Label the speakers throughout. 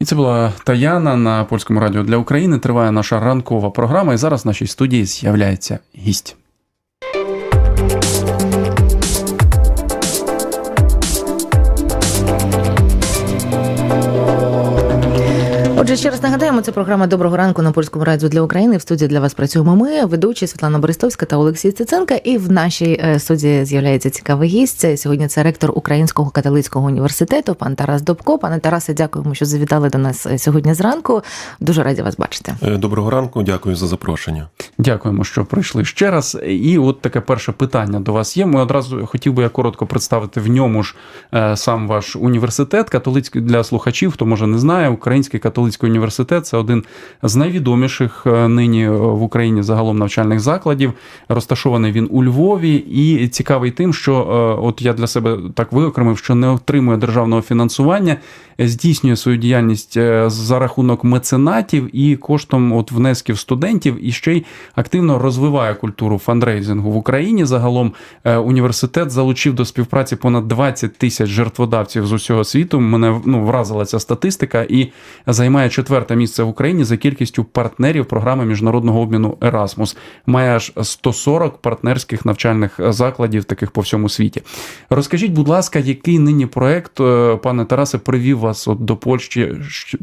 Speaker 1: І це була Таяна на польському радіо для України. Триває наша ранкова програма. І зараз в нашій студії з'являється гість.
Speaker 2: Отже, ще раз нагадаємо, це програма Доброго ранку на польському радіо для України. В студії для вас працюємо ми, ведучі Світлана Борисовська та Олексій Циценка. І в нашій е, студії з'являється цікавий гість. Сьогодні це ректор Українського католицького університету, пан Тарас Добко. Пане Тарасе, дякуємо, що завітали до нас е, сьогодні зранку. Дуже раді вас бачити.
Speaker 3: Е, Доброго ранку, дякую за запрошення.
Speaker 1: Дякуємо, що прийшли ще раз. І от таке перше питання до вас є. Ми одразу хотів би я коротко представити в ньому ж е, сам ваш університет, католицький для слухачів, хто може не знає, Український католицький університет це один з найвідоміших е, нині в Україні загалом навчальних закладів. Розташований він у Львові, і цікавий тим, що е, от я для себе так виокремив, що не отримує державного фінансування, здійснює свою діяльність за рахунок меценатів і коштом от внесків студентів, і ще й активно розвиває культуру фандрейзингу в Україні. Загалом е, університет залучив до співпраці понад 20 тисяч жертводавців з усього світу. Мене ну вразила ця статистика і займає четверте місце в Україні за кількістю партнерів програми міжнародного обміну Erasmus. Має аж 140 партнерських навчальних закладів, таких по всьому світі. Розкажіть, будь ласка, який нині проект, е, пане Тарасе, привів вас от до Польщі?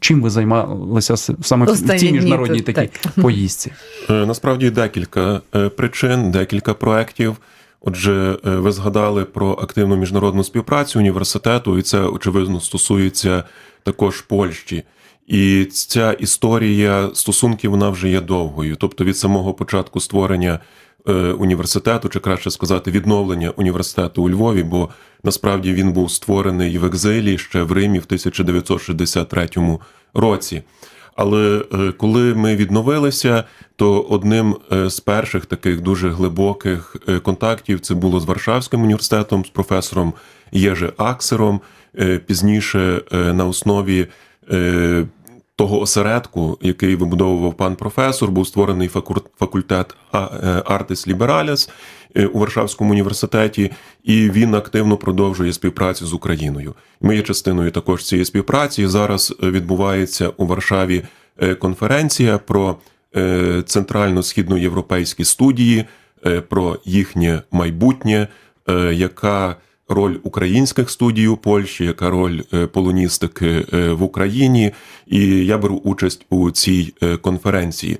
Speaker 1: Чим ви займалися саме в цій
Speaker 2: дні
Speaker 1: міжнародній
Speaker 2: тут,
Speaker 1: такій
Speaker 2: так.
Speaker 1: поїздці?
Speaker 3: Е, Насправді декілька е, причин, декілька проєктів. Отже, е, ви згадали про активну міжнародну співпрацю університету, і це очевидно стосується також Польщі. І ця історія стосунків вона вже є довгою. Тобто від самого початку створення е, університету, чи краще сказати, відновлення університету у Львові, бо насправді він був створений в екзилі ще в Римі в 1963 році. Але е, коли ми відновилися, то одним е, з перших таких дуже глибоких е, контактів це було з Варшавським університетом, з професором Єже Аксером. Пізніше на основі того осередку, який вибудовував пан професор, був створений факультет Артис Лібераліс у Варшавському університеті, і він активно продовжує співпрацю з Україною. Ми є частиною також цієї співпраці. Зараз е, відбувається у Варшаві е, конференція про е, центрально-східноєвропейські студії, е, про їхнє майбутнє, е, яка роль українських студій у Польщі, яка роль е, полоністики е, в Україні, і я беру участь у цій е, конференції.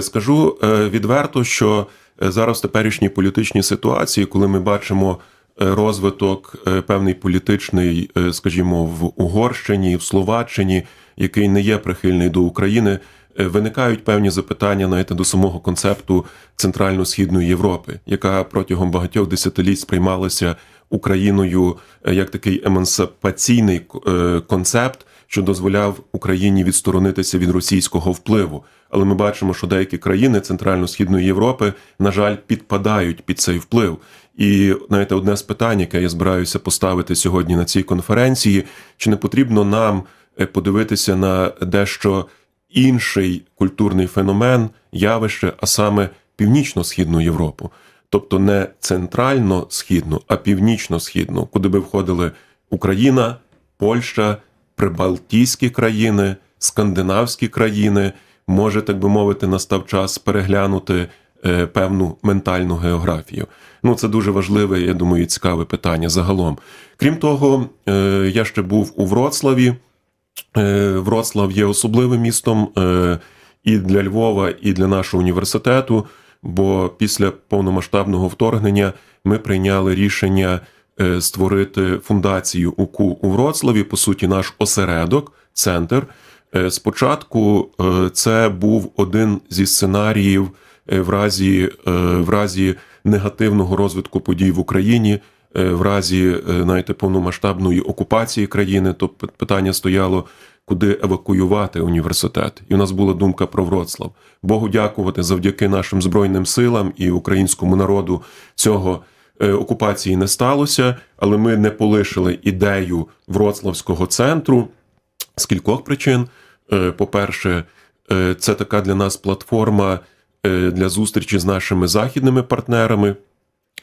Speaker 3: Скажу відверто, що зараз в теперішній політичній ситуації, коли ми бачимо розвиток певний політичний, скажімо, в Угорщині, в Словаччині, який не є прихильний до України. Виникають певні запитання знаєте, до самого концепту Центрально-східної Європи, яка протягом багатьох десятиліть сприймалася Україною е, як такий емансипаційний е, концепт, що дозволяв Україні відсторонитися від російського впливу. Але ми бачимо, що деякі країни Центрально-східної Європи, на жаль, підпадають під цей вплив. І знаєте, одне з питань, яке я збираюся поставити сьогодні на цій конференції: чи не потрібно нам е, подивитися на дещо інший культурний феномен, явище, а саме північно-східну Європу, тобто не центрально-східну, а північно-східну, куди би входили Україна, Польща, Прибалтійські країни, скандинавські країни. Може, так би мовити, настав час переглянути е, певну ментальну географію. Ну, це дуже важливе, я думаю, і цікаве питання загалом. Крім того, е, я ще був у Вроцлаві. Е, Вроцлав є особливим містом е, і для Львова, і для нашого університету. Бо після повномасштабного вторгнення ми прийняли рішення е, створити фундацію УКУ у Вроцлаві, по суті, наш осередок, центр. Е, Спочатку е, це був один зі сценаріїв в разі, в разі негативного розвитку подій в Україні, в разі знаєте, повномасштабної окупації країни, то питання стояло, куди евакуювати університет. І у нас була думка про Вроцлав. Богу дякувати завдяки нашим збройним силам і українському народу цього е, окупації не сталося, але ми не полишили ідею Вроцлавського центру з кількох причин. Е, По-перше, е, це така для нас платформа для зустрічі з нашими західними партнерами.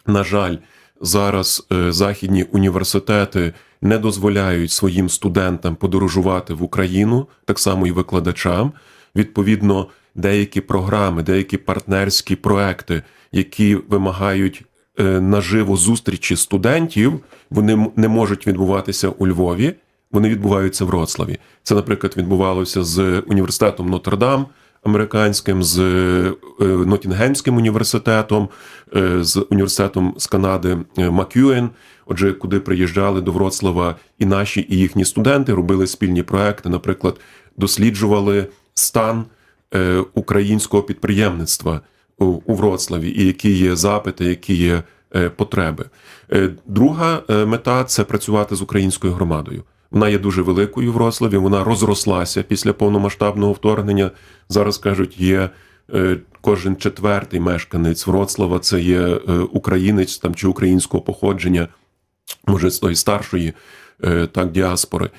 Speaker 3: На жаль, зараз західні університети не дозволяють своїм студентам подорожувати в Україну, так само і викладачам. Відповідно, деякі програми, деякі партнерські проекти, які вимагають е, наживо зустрічі студентів, вони не можуть відбуватися у Львові. Вони відбуваються в Вроцлаві. Це, наприклад, відбувалося з університетом Нотр-Дам американським, з е, Нотінгемським університетом, е, з університетом з Канади Макюен. Отже, куди приїжджали до Вроцлава і наші, і їхні студенти робили спільні проекти, наприклад, досліджували стан е, українського підприємництва у, Вроцлаві, і які є запити, які є е, потреби. Е, Друга мета це працювати з українською громадою. Вона є дуже великою в Вроцлаві, вона розрослася після повномасштабного вторгнення. Зараз кажуть, є кожен четвертий мешканець Вроцлава, це є українець там чи українського походження, може з тої старшої е, так діаспори.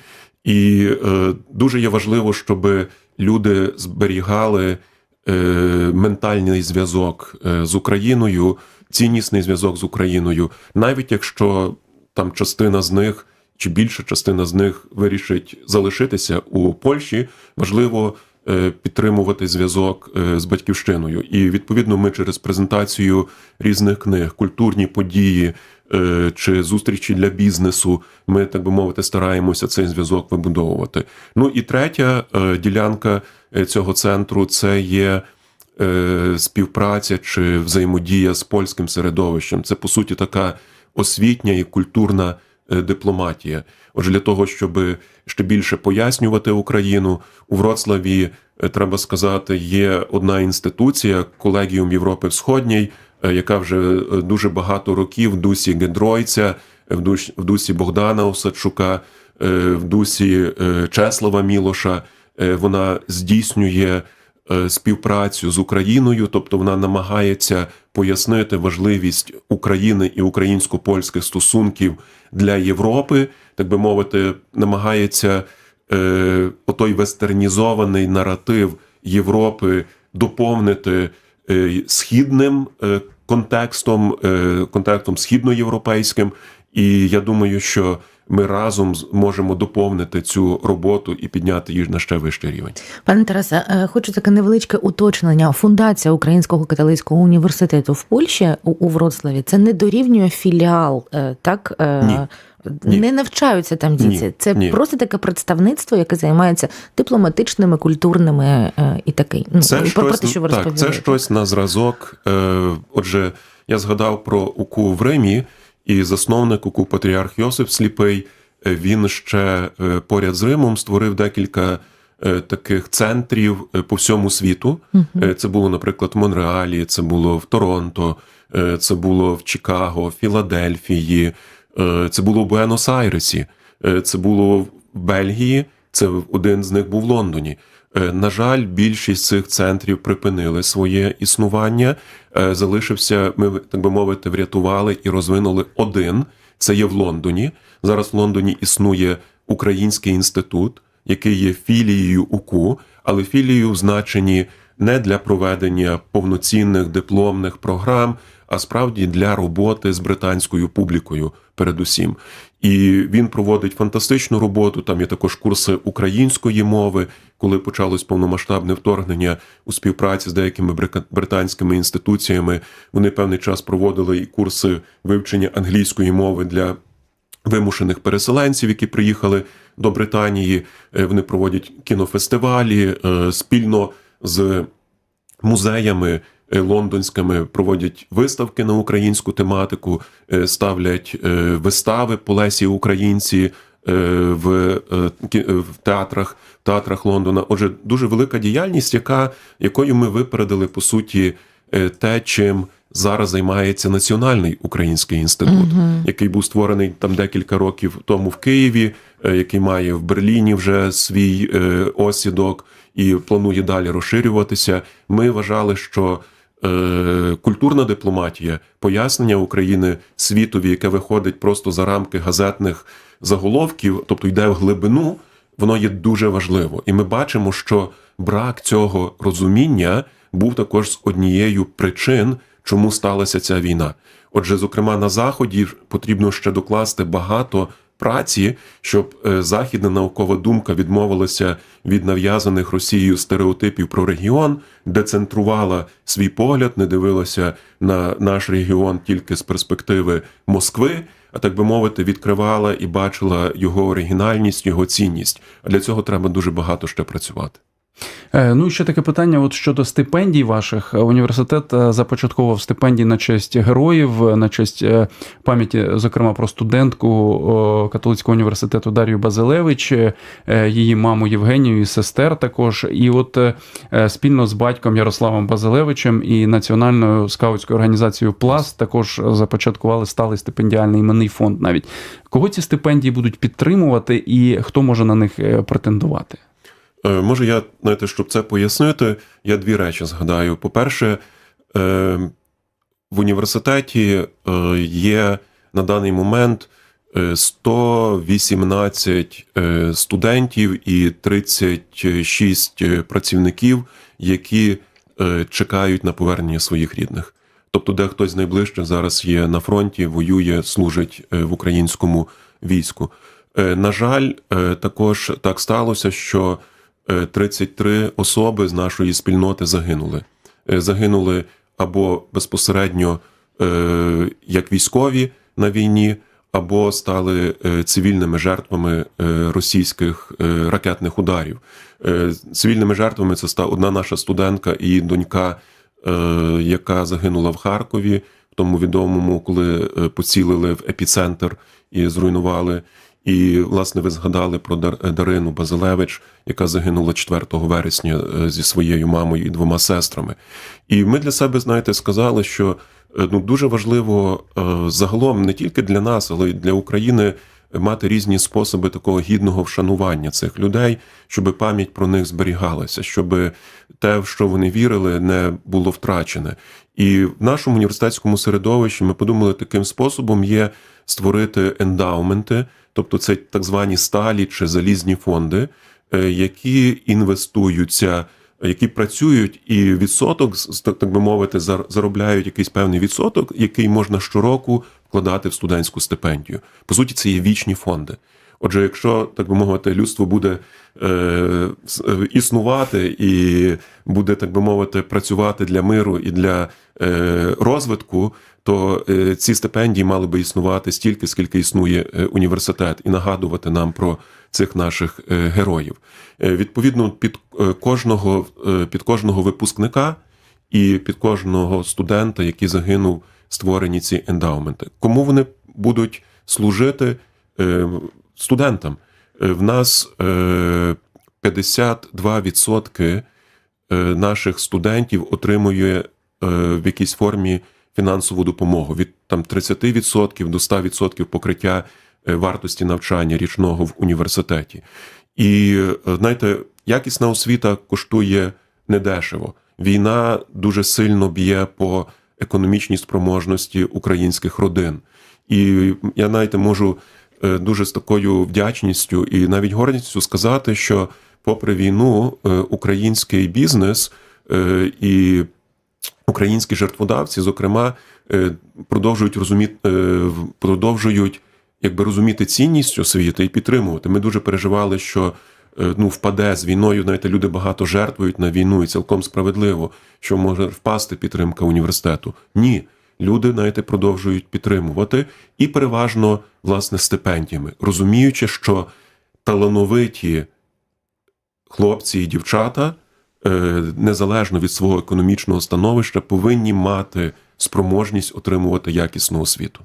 Speaker 3: І е, дуже є важливо, щоб люди зберігали е, ментальний зв'язок з Україною, ціннісний зв'язок з Україною, навіть якщо там частина з них чи більша частина з них вирішить залишитися у Польщі, важливо підтримувати зв'язок з батьківщиною. І відповідно, ми через презентацію різних книг, культурні події чи зустрічі для бізнесу, ми так би мовити, стараємося цей зв'язок вибудовувати. Ну і третя е, ділянка е, цього центру це є. е, Співпраця чи взаємодія з польським середовищем це по суті така освітня і культурна е, дипломатія. Отже, для того, щоб ще більше пояснювати Україну у Вроцлаві, е, треба сказати, є одна інституція Колегіум Європи Всходній, е, яка вже е, дуже багато років в дусі Гедройця, е, в дусі, Богдана Осадчука, е, в дусі е, Чеслава Мілоша. Е, Вона здійснює е, співпрацю з Україною, тобто вона намагається пояснити важливість України і українсько-польських стосунків для Європи, так би мовити, намагається е, отой вестернізований наратив Європи доповнити е, східним е, контекстом, е, контекстом східноєвропейським. І я думаю, що ми разом з- можемо доповнити цю роботу і підняти її на ще вищий рівень.
Speaker 2: Пане Тарасе, е, хочу таке невеличке уточнення. Фундація Українського католицького університету в Польщі у, Вроцлаві це не дорівнює філіал, е, так? Е,
Speaker 3: Ні. Ні.
Speaker 2: Не навчаються там діти.
Speaker 3: Ні.
Speaker 2: Це
Speaker 3: Ні.
Speaker 2: просто таке представництво, яке займається дипломатичними, культурними е, і таке. Ну,
Speaker 3: Це
Speaker 2: про,
Speaker 3: щось,
Speaker 2: те, що ви
Speaker 3: так, це щось на зразок. Е, отже, я згадав про УКУ в Римі, і засновник УКУ Патріарх Йосип Сліпий. е, Він ще е, поряд з Римом створив декілька е, таких центрів по всьому світу. Е, Це було, наприклад, в Монреалі, це було в Торонто, це було в Чикаго, в Філадельфії, це було в Буенос-Айресі, е, це було в Бельгії. Це один з них був в Лондоні. Е, На жаль, більшість цих центрів припинили своє існування. Е, Залишився, ми так би мовити, врятували і розвинули один. Це є в Лондоні. Зараз в Лондоні існує Український інститут, який є філією УКУ, але філією в значенні не для проведення повноцінних дипломних програм, а справді для роботи з британською публікою, передусім. І він проводить фантастичну роботу. Там є також курси української мови, коли почалось повномасштабне вторгнення у співпраці з деякими британськими інституціями. Вони певний час проводили і курси вивчення англійської мови для вимушених переселенців, які приїхали до Британії. Е, Вони проводять кінофестивалі е, спільно з музеями лондонськими проводять виставки на українську тематику, е, ставлять е, вистави по Лесі Українці е, в, е, е, в театрах, театрах Лондона. Отже, дуже велика діяльність, яка, якою ми випередили по суті е, те, чим зараз займається Національний український інститут, який був створений там декілька років тому в Києві, е, який має в Берліні вже свій е, осідок і планує далі розширюватися. Ми вважали, що е, культурна дипломатія, пояснення України світові, яке виходить просто за рамки газетних заголовків, тобто йде в глибину, воно є дуже важливо. І ми бачимо, що брак цього розуміння був також з однією причин, чому сталася ця війна. Отже, зокрема, на заході потрібно ще докласти багато праці, щоб е, західна наукова думка відмовилася від нав'язаних Росією стереотипів про регіон, децентрувала свій погляд, не дивилася на наш регіон тільки з перспективи Москви, а так би мовити, відкривала і бачила його оригінальність, його цінність. А для цього треба дуже багато ще працювати.
Speaker 1: Е, Ну і ще таке питання: от щодо стипендій ваших. Університет е, започаткував стипендії на честь героїв, на честь е, пам'яті, зокрема, про студентку католицького університету Дар'ю Базилевич, її маму Євгенію і сестер також. І от спільно з батьком Ярославом Базилевичем і національною скаутською організацією Пласт також започаткували сталий стипендіальний іменний фонд. Навіть кого ці стипендії будуть підтримувати, і хто може на них претендувати?
Speaker 3: Е, Може, я знаєте, щоб це пояснити, я дві речі згадаю. По-перше, е, в університеті е, є на даний момент е, 118 е, студентів і 36 працівників, які чекають на повернення своїх рідних. Тобто, де хтось з найближчих зараз є на фронті, воює, служить в українському війську. На жаль, також так сталося, що 33 особи з нашої спільноти загинули. Е, Загинули або безпосередньо е, як військові на війні, або стали е, цивільними жертвами е, російських е, ракетних ударів. Е, Цивільними жертвами це стала одна наша студентка і донька, е, яка загинула в Харкові, в тому відомому, коли е, поцілили в епіцентр і зруйнували. І, власне, ви згадали про Дар- Дарину Базилевич, яка загинула 4 вересня е, зі своєю мамою і двома сестрами. І ми для себе, знаєте, сказали, що е, ну, дуже важливо е, загалом не тільки для нас, але й для України мати різні способи такого гідного вшанування цих людей, щоб пам'ять про них зберігалася, щоб те, в що вони вірили, не було втрачене. І в нашому університетському середовищі ми подумали, таким способом є створити ендаументи, тобто це так звані сталі чи залізні фонди, е, які інвестуються, які працюють, і відсоток, так би мовити, зар- заробляють якийсь певний відсоток, який можна щороку вкладати в студентську стипендію. По суті, це є вічні фонди. Отже, якщо так би мовити, людство буде е, е, існувати і буде, так би мовити, працювати для миру і для е, розвитку, то е, ці стипендії мали би існувати стільки, скільки існує е, університет, і нагадувати нам про цих наших е, героїв. Е, відповідно, під е, кожного е, під кожного випускника і під кожного студента, який загинув, створені ці ендаументи. Кому вони будуть служити Е, студентам? Е, В нас е, 52% е, наших студентів отримує е, в якійсь формі фінансову допомогу від там 30% до 100% покриття е, вартості навчання річного в університеті. І е, знаєте, якісна освіта коштує недешево. Війна дуже сильно б'є по економічній спроможності українських родин. І я знаєте, можу е, дуже з такою вдячністю і навіть гордістю сказати, що попри війну е, український бізнес е, і українські жертводавці, зокрема, е, продовжують розуміти, е, продовжують якби розуміти цінність освіти і підтримувати. Ми дуже переживали, що е, ну впаде з війною. Знаєте, люди багато жертвують на війну, і цілком справедливо, що може впасти підтримка університету. Ні. Люди, знаєте, продовжують підтримувати і переважно власне стипендіями, розуміючи, що талановиті хлопці і дівчата, е, незалежно від свого економічного становища, повинні мати спроможність отримувати якісну освіту.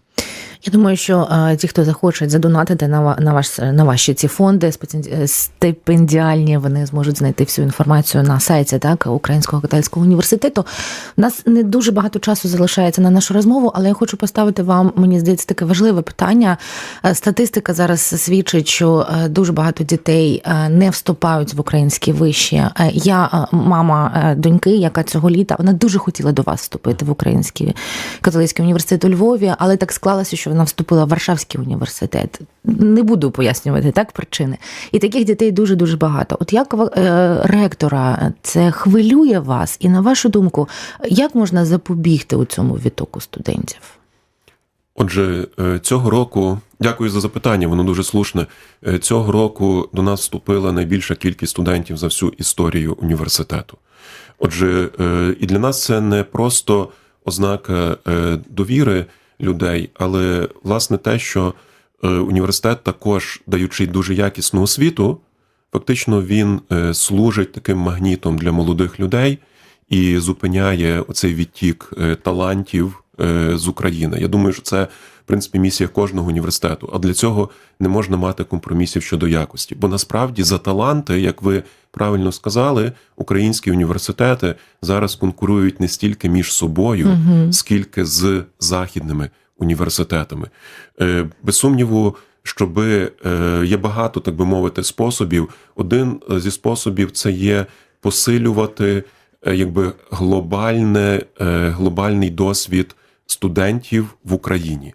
Speaker 2: Я думаю, що е, ті, хто захочуть задонатити на, на, ваш, на ваші ці фонди е, стипендіальні, вони зможуть знайти всю інформацію на сайті так, Українського католицького університету. У нас не дуже багато часу залишається на нашу розмову, але я хочу поставити вам, мені здається, таке важливе питання. Е, Статистика зараз свідчить, що дуже багато дітей не вступають в українські виші. Я мама доньки, яка цього літа вона дуже хотіла до вас вступити в український католицький університет у Львові, але так склалося, що вона вступила в Варшавський університет. Не буду пояснювати так причини. І таких дітей дуже дуже багато. От як е, ректора це хвилює вас, і на вашу думку, як можна запобігти у цьому відтоку студентів?
Speaker 3: Отже, е, цього року Дякую за запитання. Воно дуже слушне. Е, Цього року до нас вступила найбільша кількість студентів за всю історію університету. Отже, і для нас це не просто ознака довіри людей, але власне те, що е, університет також, даючи дуже якісну освіту, фактично він е, служить таким магнітом для молодих людей і зупиняє оцей відтік е, талантів з України. Я думаю, що це в принципі місія кожного університету. А для цього не можна мати компромісів щодо якості. Бо насправді за таланти, як ви правильно сказали, українські університети зараз конкурують не стільки між собою, скільки з західними університетами. Е, Без сумніву, щоби е, є багато, так би мовити, способів. Один е, зі способів це є посилювати е, якби глобальне, е, глобальний досвід студентів в Україні.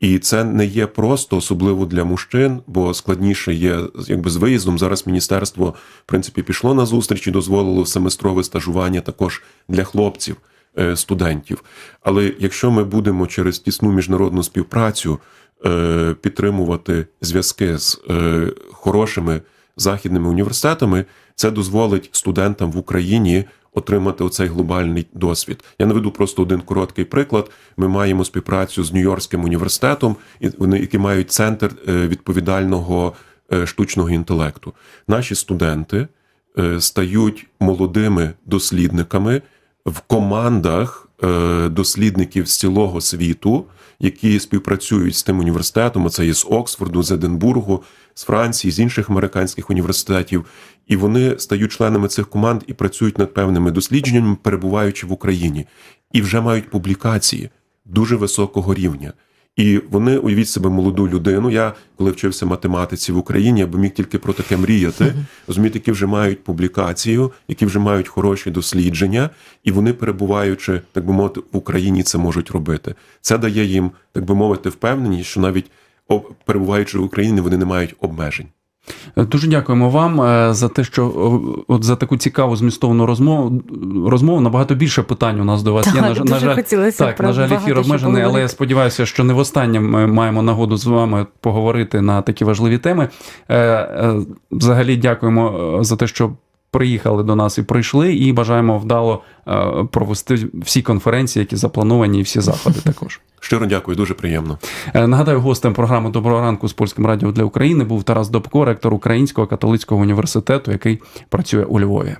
Speaker 3: І це не є просто, особливо для мужчин, бо складніше є якби з виїздом. Зараз міністерство в принципі пішло на зустріч і дозволило семестрове стажування також для хлопців, е, студентів. Але якщо ми будемо через тісну міжнародну співпрацю е, підтримувати зв'язки з е, хорошими західними університетами, це дозволить студентам в Україні отримати оцей глобальний досвід. Я наведу просто один короткий приклад. Ми маємо співпрацю з Нью-Йоркським університетом, вони які мають центр е, відповідального е, штучного інтелекту. Наші студенти е, стають молодими дослідниками в командах дослідників з цілого світу, які співпрацюють з тим університетом. Це є з Оксфорду, з Единбургу, з Франції, з інших американських університетів. І вони стають членами цих команд і працюють над певними дослідженнями, перебуваючи в Україні, і вже мають публікації дуже високого рівня. І вони уявіть себе молоду людину. Я коли вчився математиці в Україні, я би міг тільки про таке мріяти. Розумієте, які вже мають публікацію, які вже мають хороші дослідження, і вони, перебуваючи, так би мовити, в Україні, це можуть робити. Це дає їм, так би мовити, впевненість, що навіть перебуваючи в Україні, вони не мають обмежень.
Speaker 1: Дуже дякуємо вам е, за те, що е, от за таку цікаву змістовну розмову. Розмову набагато більше питань у нас до вас
Speaker 2: Так,
Speaker 1: є. На,
Speaker 2: дуже
Speaker 1: на жаль,
Speaker 2: хотілося
Speaker 1: так, на жаль, ефір обмежений, але я сподіваюся, що не востаннє ми маємо нагоду з вами поговорити на такі важливі теми. Е, Взагалі, дякуємо за те, що. Приїхали до нас і прийшли, і бажаємо вдало е, провести всі конференції, які заплановані, і всі заходи також.
Speaker 3: Щиро дякую, дуже приємно.
Speaker 1: Е, Нагадаю, гостем програми Доброго ранку з польським радіо для України був Тарас Добко, ректор Українського католицького університету, який працює у Львові.